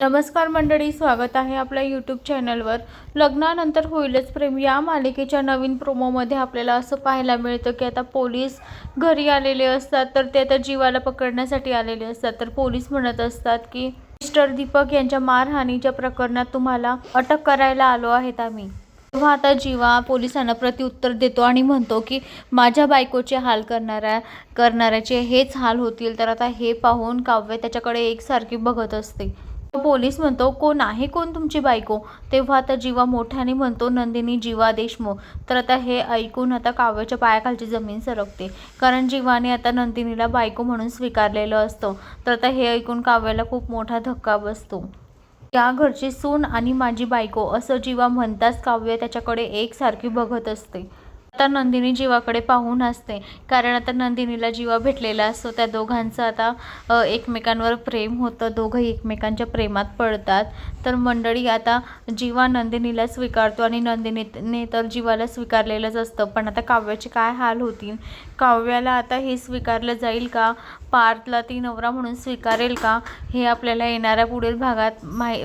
नमस्कार मंडळी स्वागत आहे आपल्या यूट्यूब चॅनलवर लग्नानंतर होईलच प्रेम. या मालिकेच्या नवीन प्रोमोमध्ये आपल्याला असं पाहायला मिळतं की आता पोलीस घरी आलेले असतात तर ते आता जीवाला पकडण्यासाठी आलेले असतात. तर पोलीस म्हणत असतात की मिस्टर दीपक यांच्या मारहाणीच्या प्रकरणात तुम्हाला अटक करायला आलो आहेत आम्ही. तेव्हा आता जीवा पोलिसांना प्रत्युत्तर देतो आणि म्हणतो की माझ्या बायकोचे हाल करणाऱ्या करणाऱ्याचे हेच हाल होतील. तर आता हे पाहून काव्य त्याच्याकडे एकसारखी बघत असते. पोलीस म्हणतो कोण आहे? कोण तुमची बायको? तेव्हा आता जीवा मोठ्याने म्हणतो नंदिनी जीवा देशमुख. तर आता हे ऐकून आता काव्याच्या पायाखालची जमीन सरकते. कारण जीवाने आता नंदिनीला बायको म्हणून स्वीकारलेलं असतं. तर आता हे ऐकून काव्याला खूप मोठा धक्का बसतो. या घरची सून आणि माझी बायको असं जीवा म्हणताच काव्य त्याच्याकडे एकसारखी बघत असते. आता नंदिनी जीवाकडे पाहून असते कारण आता नंदिनीला जीवा भेटलेला असतो. त्या दोघांचं आता एकमेकांवर प्रेम होतं. दोघंही एकमेकांच्या प्रेमात पडतात. तर मंडळी आता जीवा नंदिनीला स्वीकारतो आणि नंदिनीने तर जीवाला स्वीकारलेलंच असतं. पण आता काव्याचे काय हाल होतील? काव्याला आता हे स्वीकारलं जाईल का? पार्थला ती नवरा म्हणून स्वीकारेल का? हे आपल्याला येणाऱ्या पुढील भागात माहि